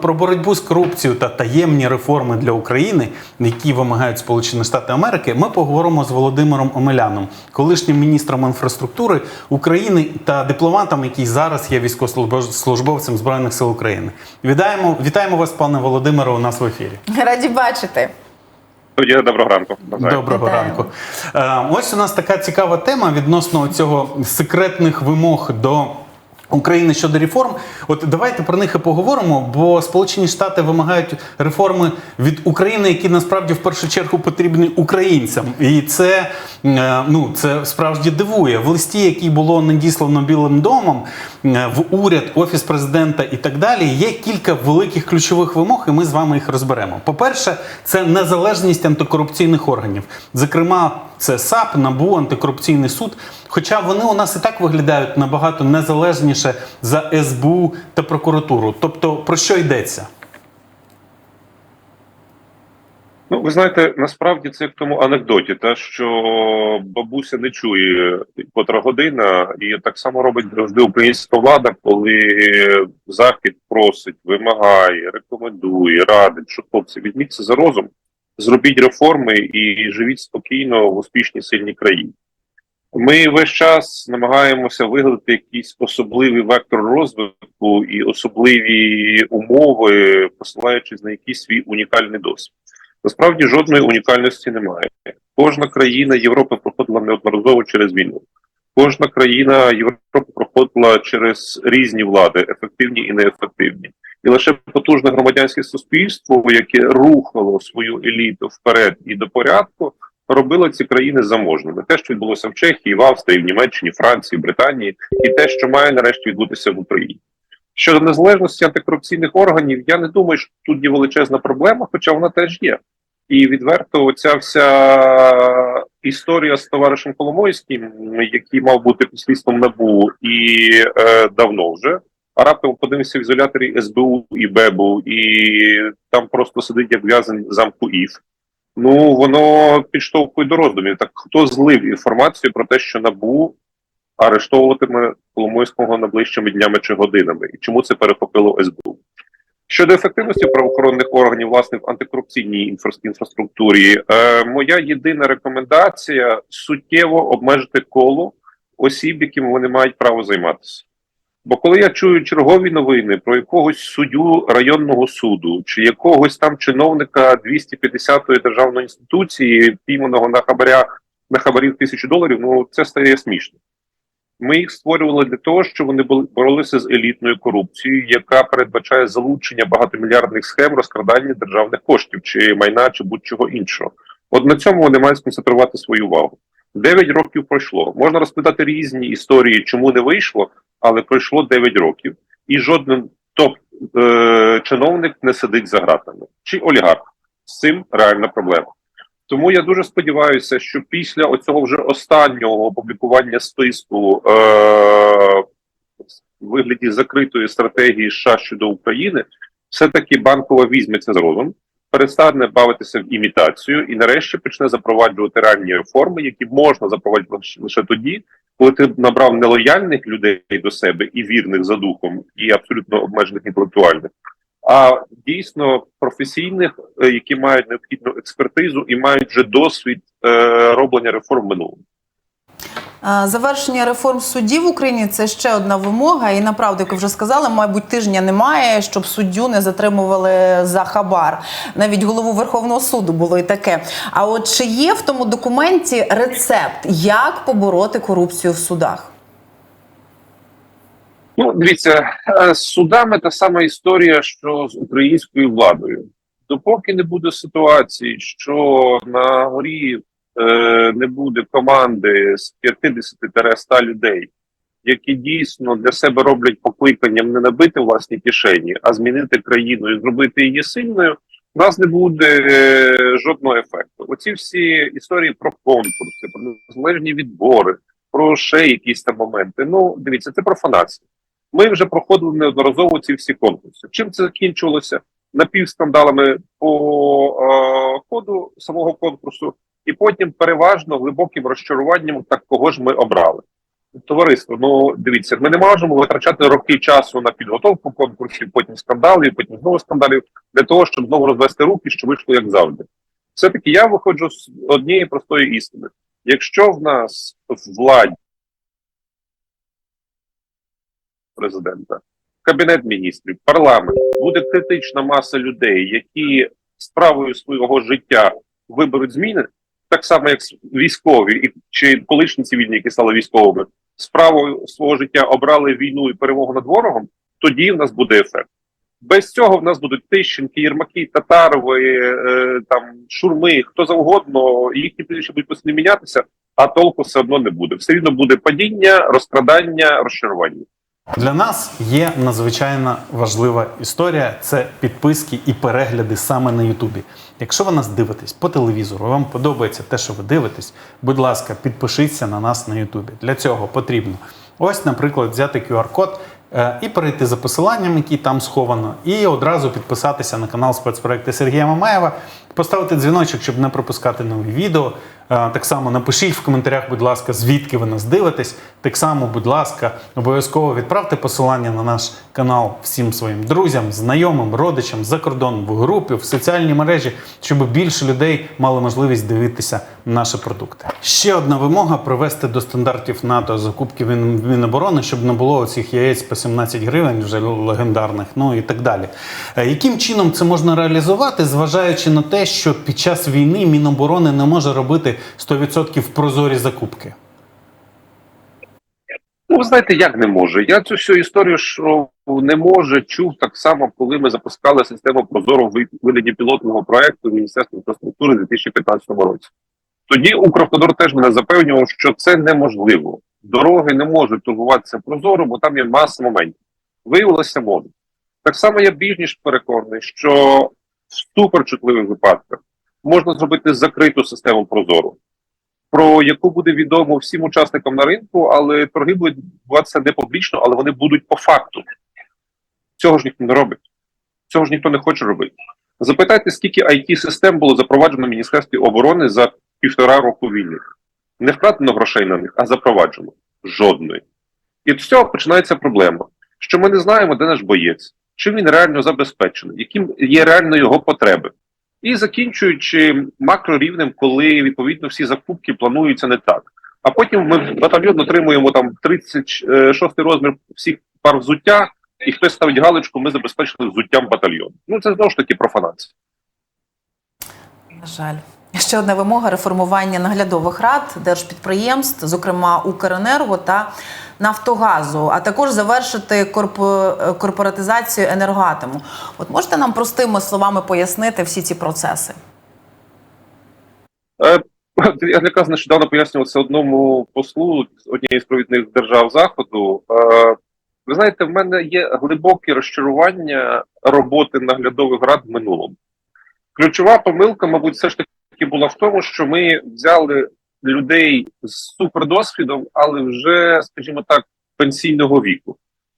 Про боротьбу з корупцією та таємні реформи для України, які вимагають Сполучені Штати Америки, ми поговоримо з Володимиром Омеляном, колишнім міністром інфраструктури України та дипломатом, який зараз є військовослужбовцем збройних сил України. Вітаємо, вітаємо вас, пане Володимире, у нас в ефірі. Раді бачити. Доброго ранку. Бажаю. Доброго Вітаємо. ранку. Е, ось у нас така цікава тема відносно цього секретних вимог до. України щодо реформ, от давайте про них і поговоримо, бо Сполучені Штати вимагають реформи від України, які насправді в першу чергу потрібні українцям, і це е, ну це справді дивує. В листі, який було надіслано Білим домом, е, в уряд, офіс президента і так далі, є кілька великих ключових вимог, і ми з вами їх розберемо. По-перше, це незалежність антикорупційних органів, зокрема, це САП, НАБУ, антикорупційний суд. Хоча вони у нас і так виглядають набагато незалежніше за СБУ та прокуратуру. Тобто про що йдеться? Ну, ви знаєте, насправді це в тому анекдоті, те, що бабуся не чує котра година, і так само робить завжди українська влада, коли захід просить, вимагає, рекомендує, радить, що хлопці візьміться за розум, зробіть реформи і живіть спокійно в успішній сильній країні. Ми весь час намагаємося вигадати якийсь особливий вектор розвитку і особливі умови, посилаючись на якийсь свій унікальний досвід. Насправді жодної унікальності немає. Кожна країна Європи проходила неодноразово через війну. Кожна країна Європи проходила через різні влади, ефективні і неефективні. І лише потужне громадянське суспільство, яке рухало свою еліту вперед і до порядку, робило ці країни заможними. Те, що відбулося в Чехії, в Австрії, в Німеччині, Франції, Британії, і те, що має нарешті відбутися в Україні. Щодо незалежності антикорупційних органів, я не думаю, що тут є величезна проблема, хоча вона теж є. І відверто, оця вся історія з товаришем Коломойським, який мав бути під НАБУ, і е, давно вже. А раптом подивимося в ізоляторі СБУ і БЕБу, і там просто сидить як в'язень замку ІФ. Ну воно підштовхує до роздумів. Так хто злив інформацію про те, що НАБУ арештовуватиме Коломойського найближчими днями чи годинами, і чому це перехопило СБУ? Щодо ефективності правоохоронних органів, власне, в антикорупційній інфра- інфраструктурі, е, моя єдина рекомендація суттєво обмежити коло осіб, яким вони мають право займатися. Бо коли я чую чергові новини про якогось суддю районного суду чи якогось там чиновника 250-ї державної інституції, пійманого на хабарях на хабарів тисячу доларів, ну це стає смішно. Ми їх створювали для того, щоб вони боролися з елітною корупцією, яка передбачає залучення багатомільярдних схем розкрадання державних коштів чи майна, чи будь-чого іншого. От на цьому вони мають сконцентрувати свою увагу. Дев'ять років пройшло. Можна розповідати різні історії, чому не вийшло, але пройшло 9 років, і жоден топ е, не сидить за ґратами чи олігарх. З цим реальна проблема. Тому я дуже сподіваюся, що після оцього вже останнього опублікування списку е, в вигляді закритої стратегії США щодо України, все-таки банкова візьметься з розум, перестане бавитися в імітацію і нарешті почне запроваджувати реальні реформи, які можна запроваджувати лише- тоді, коли ти набрав нелояльних людей до себе і вірних за духом, і абсолютно обмежених інтелектуальних, а дійсно професійних, е, які мають необхідну експертизу і мають вже досвід е, роблення реформ. А, Завершення реформ судів в Україні це ще одна вимога. І направду, як вже сказали, мабуть, тижня немає, щоб суддю не затримували за хабар. Навіть голову Верховного суду було і таке. А от чи є в тому документі рецепт, як побороти корупцію в судах? Ну, дивіться, е, з судами та сама історія, що з українською владою. Допоки не буде ситуації, що на горі не буде команди з 50-100 людей, які дійсно для себе роблять покликанням не набити власні кишені, а змінити країну і зробити її сильною, у нас не буде е, жодного ефекту. Оці всі історії про конкурси, про незалежні відбори, про ще якісь там моменти. Ну, дивіться, це профанація. Ми вже проходили неодноразово ці всі конкурси. Чим це закінчилося? Напівскандалами по е, ходу самого конкурсу, і потім переважно глибоким розчаруванням, так кого ж ми обрали. Товариство, ну дивіться, ми не можемо витрачати роки часу на підготовку конкурсів, потім скандалів, потім знову скандалів для того, щоб знову розвести руки, що вийшло як завжди. Все-таки я виходжу з однієї простої істини: якщо в нас в владі президента, кабінет міністрів, парламент буде критична маса людей, які справою свого життя виберуть зміни, так само як військові і чи колишні цивільні, які стали військовими, справою свого життя обрали війну і перемогу над ворогом, тоді в нас буде ефект. Без цього в нас будуть Тищенки, Єрмаки, Татарови, е, там Шурми, хто завгодно, їхні прізвища будуть постійно мінятися, а толку все одно не буде. Все рівно буде падіння, розкрадання, розчарування. Для нас є надзвичайно важлива історія це підписки і перегляди саме на Ютубі. Якщо ви нас дивитесь по телевізору, вам подобається те, що ви дивитесь, будь ласка, підпишіться на нас на Ютубі. Для цього потрібно ось, наприклад, взяти QR-код е, і перейти за посиланням, який там сховано, і одразу підписатися на канал спецпроекти Сергія Мамаєва, поставити дзвіночок, щоб не пропускати нові відео. Е, Так само напишіть в коментарях, будь ласка, звідки ви нас дивитесь. Так само, будь ласка, обов'язково відправте посилання на наш канал всім своїм друзям, знайомим, родичам за кордон, в групі, в соціальній мережі, щоб більше людей мали можливість дивитися наші продукти. Ще одна вимога привести до стандартів НАТО закупки Міноборони, щоб не було оцих яєць по 17 гривень, вже легендарних, ну і так далі. Е, Яким чином це можна реалізувати, зважаючи на те, що під час війни Міноборони не може робити 100% прозорі закупки? Ну, ви знаєте, як не може. Я цю всю історію, що не може, чув так само, коли ми запускали систему Прозоро в вигляді пілотного проекту Міністерства інфраструктури у 2015 році. Тоді Укравтодор теж мене запевнював, що це неможливо. Дороги не можуть турбуватися прозоро, бо там є маса моментів. Виявилося можуть. Так само я більш ніж переконаний, що в суперчутливих випадках можна зробити закриту систему Прозоро про яку буде відомо всім учасникам на ринку, але торги будуть відбуватися не публічно, але вони будуть по факту. Цього ж ніхто не робить. Цього ж ніхто не хоче робити. Запитайте, скільки it систем було запроваджено в Міністерстві оборони за півтора року війни. Не вкрадено грошей на них, а запроваджено. Жодної. І з цього починається проблема, що ми не знаємо, де наш боєць, чим він реально забезпечений, яким є реально його потреби. І закінчуючи макрорівнем, коли відповідно всі закупки плануються не так. А потім ми батальйон отримуємо там 36 розмір всіх пар взуття, і хтось ставить галочку, ми забезпечили взуттям батальйон. Ну це знову ж таки профанація. На жаль. Ще одна вимога реформування наглядових рад держпідприємств, зокрема Укренерго та Нафтогазу, а також завершити корпо- корпоратизацію енергоатому. От можете нам простими словами пояснити всі ці процеси? Е, Я якраз нещодавно пояснював це одному послу однієї з провідних держав заходу. Е, Ви знаєте, в мене є глибоке розчарування роботи наглядових рад в минулому. Ключова помилка, мабуть, все ж таки була в тому, що ми взяли людей з супердосвідом, але вже, скажімо так, пенсійного віку.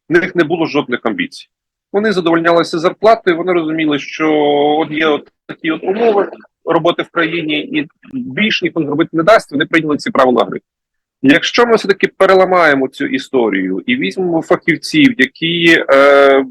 В них не було жодних амбіцій. Вони задовольнялися зарплатою, вони розуміли, що от є от такі от умови роботи в країні, і більш ніхто зробити не дасть, вони прийняли ці правила гри. Якщо ми все-таки переламаємо цю історію і візьмемо фахівців, які, е,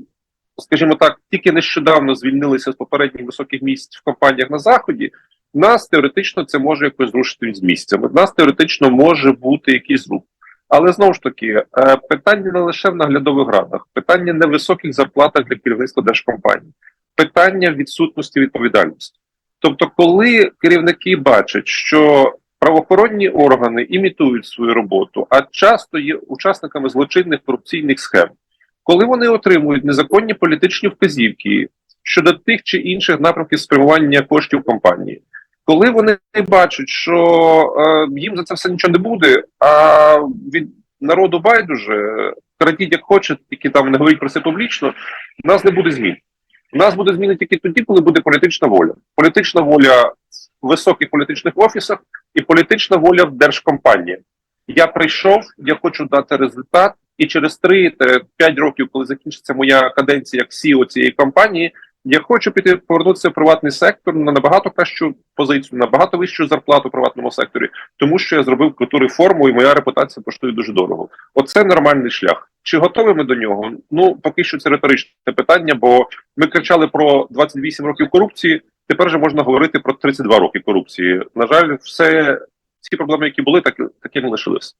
скажімо так, тільки нещодавно звільнилися з попередніх високих місць в компаніях на заході, нас теоретично це може якось зрушити з місця. В нас теоретично може бути якийсь рух. Але знову ж таки, е, питання не лише в наглядових радах, питання не в високих зарплатах для керівництва держкомпаній, питання відсутності відповідальності. Тобто, коли керівники бачать, що правоохоронні органи імітують свою роботу, а часто є учасниками злочинних корупційних схем, коли вони отримують незаконні політичні вказівки щодо тих чи інших напрямків спрямування коштів компанії, коли вони бачать, що е, їм за це все нічого не буде, а від народу байдуже крадіть як хочете, тільки там не говоріть про це публічно, в нас не буде змін. У нас буде зміни тільки тоді, коли буде політична воля. Політична воля в високих політичних офісах і політична воля в держкомпаніях. Я прийшов, я хочу дати результат, і через 3-5 років, коли закінчиться моя каденція як CEO цієї компанії, Я хочу піти повернутися в приватний сектор на набагато кращу позицію, набагато вищу зарплату в приватному секторі, тому що я зробив круту реформу, і моя репутація коштує дуже дорого. Оце нормальний шлях. Чи готові ми до нього? Ну поки що це риторичне питання, бо ми кричали про 28 років корупції. Тепер вже можна говорити про 32 роки корупції. На жаль, все ці проблеми, які були, так такими лишились.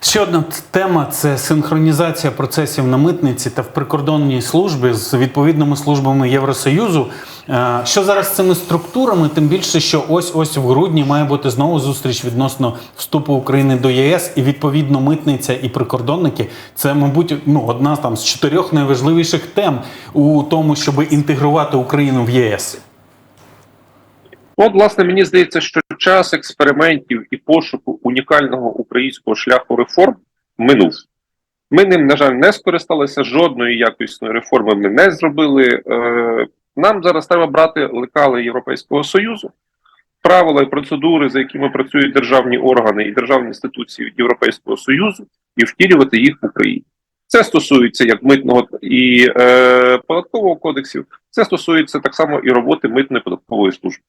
Ще одна тема це синхронізація процесів на митниці та в прикордонній службі з відповідними службами Євросоюзу. Е, Що зараз з цими структурами? Тим більше, що ось ось в грудні має бути знову зустріч відносно вступу України до ЄС, і відповідно митниця і прикордонники це, мабуть, ну одна там з чотирьох найважливіших тем у тому, щоб інтегрувати Україну в ЄС. От, власне, мені здається, що час експериментів і пошуку унікального українського шляху реформ минув. Ми ним, на жаль, не скористалися, жодної якісної реформи ми не зробили. Е, нам зараз треба брати лекали Європейського Союзу, правила і процедури, за якими працюють державні органи і державні інституції Європейського Союзу, і втілювати їх в Україні. Це стосується як митного і е, податкового кодексів, це стосується так само і роботи митної податкової служби.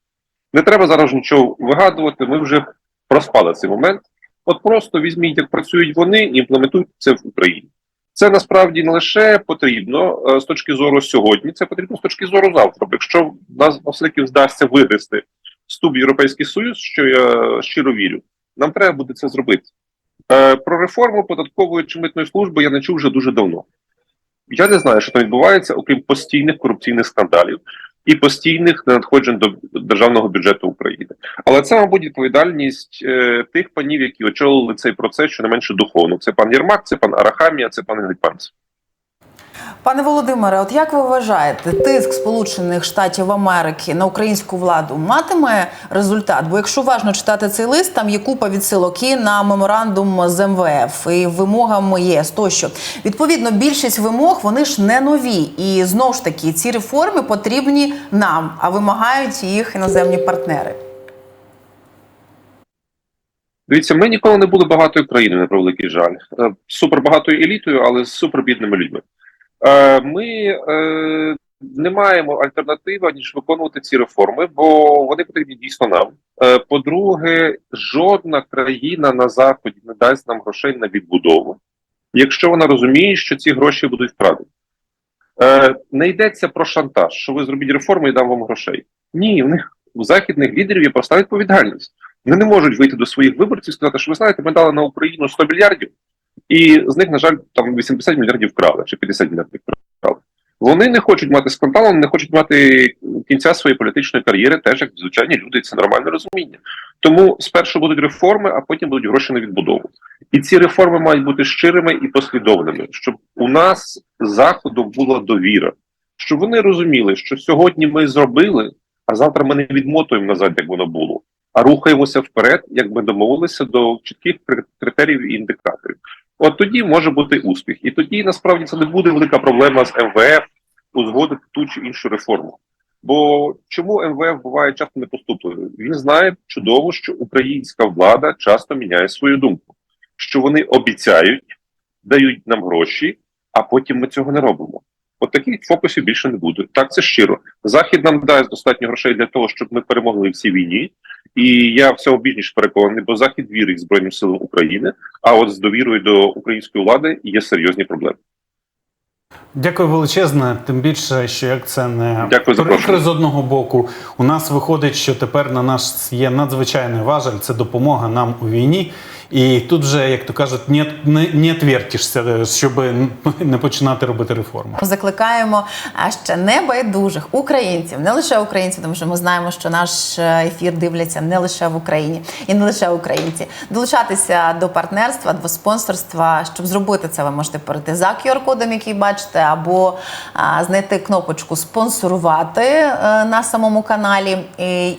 Не треба зараз нічого вигадувати. Ми вже проспали цей момент. От просто візьміть, як працюють вони, і імплементуйте це в Україні. Це насправді не лише потрібно е, з точки зору сьогодні, це потрібно з точки зору завтра. Бо якщо нас все-таки вдасться вивести вступ в Європейський Союз, що я щиро вірю, нам треба буде це зробити. Е, Про реформу податкової чи митної служби я не чув вже дуже давно. Я не знаю, що там відбувається, окрім постійних корупційних скандалів і постійних надходжень до державного бюджету України. Але це, мабуть, відповідальність е, тих панів, які очолили цей процес, що не менше духовно. Це пан Єрмак, це пан Арахамія, це пан Гельпанц. Пане Володимире, от як ви вважаєте, тиск Сполучених Штатів Америки на українську владу матиме результат? Бо якщо уважно читати цей лист, там є купа відсилок і на меморандум з МВФ і вимогам ЄС тощо. Відповідно, більшість вимог вони ж не нові, і знову ж таки ці реформи потрібні нам, а вимагають їх іноземні партнери. Дивіться, ми ніколи не були багатою країною, на превеликий жаль. Е, Супербагатою елітою, але з супербідними людьми. Е, Ми е, не маємо альтернативи, ніж виконувати ці реформи, бо вони потрібні дійсно нам. Е, По-друге, жодна країна на заході не дасть нам грошей на відбудову, якщо вона розуміє, що ці гроші будуть вкрадені. Не йдеться про шантаж, що ви зробіть реформи і дам вам грошей. Ні, в них у західних лідерів є проста відповідальність. Вони не можуть вийти до своїх виборців і сказати, що ви знаєте, ми дали на Україну 100 мільярдів, і з них, на жаль, там 80 мільярдів вкрали чи 50 мільярдів вкрали. Вони не хочуть мати скандалу, не хочуть мати кінця своєї політичної кар'єри, теж як звичайні люди, це нормальне розуміння. Тому спершу будуть реформи, а потім будуть гроші на відбудову. І ці реформи мають бути щирими і послідовними, щоб у нас заходу була довіра, щоб вони розуміли, що сьогодні ми зробили, а завтра ми не відмотуємо назад, як воно було, а рухаємося вперед, як ми домовилися до чітких кри- критеріїв і індикаторів. От тоді може бути успіх, і тоді насправді це не буде велика проблема з МВФ узгодити ту чи іншу реформу. Бо чому МВФ буває часто непоступливим? Він знає чудово, що українська влада часто міняє свою думку, що вони обіцяють, дають нам гроші, а потім ми цього не робимо. От таких фокусів більше не буде. Так це щиро. Захід нам дасть достатньо грошей для того, щоб ми перемогли в цій війні. І я в цьому більш переконаний, бо захід вірить Збройним силам України. А от з довірою до української влади є серйозні проблеми. Дякую величезне. Тим більше, що як це не запрошення. з одного боку, у нас виходить, що тепер на нас є надзвичайний важель, це допомога нам у війні. І тут вже, як то кажуть, не, не, не отвертишся, щоб не починати робити реформи. Закликаємо ще небайдужих українців, не лише українців, тому що ми знаємо, що наш е, ефір дивляться не лише в Україні і не лише українці. Долучатися до партнерства, до спонсорства. Щоб зробити це, ви можете перейти за QR-кодом, який бачите, або знайти кнопочку спонсорувати е, на самому каналі,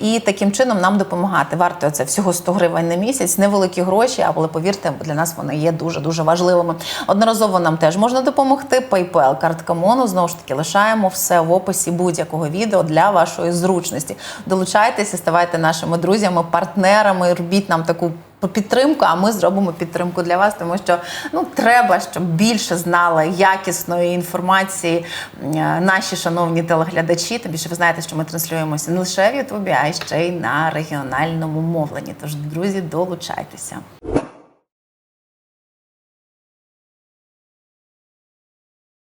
і таким чином нам допомагати. Варто це всього 100 гривень на місяць, невеликі гроші, але повірте, для нас вони є дуже дуже важливими. Одноразово нам теж можна допомогти. PayPal, картка Моно. Знову ж таки, лишаємо все в описі будь-якого відео для вашої зручності. Долучайтеся, ставайте нашими друзями, партнерами, робіть нам таку підтримку, а ми зробимо підтримку для вас, тому що ну треба, щоб більше знали якісної інформації е, наші шановні телеглядачі. Тим більше ви знаєте, що ми транслюємося не лише в Ютубі, а ще й на регіональному мовленні. Тож, друзі, долучайтеся.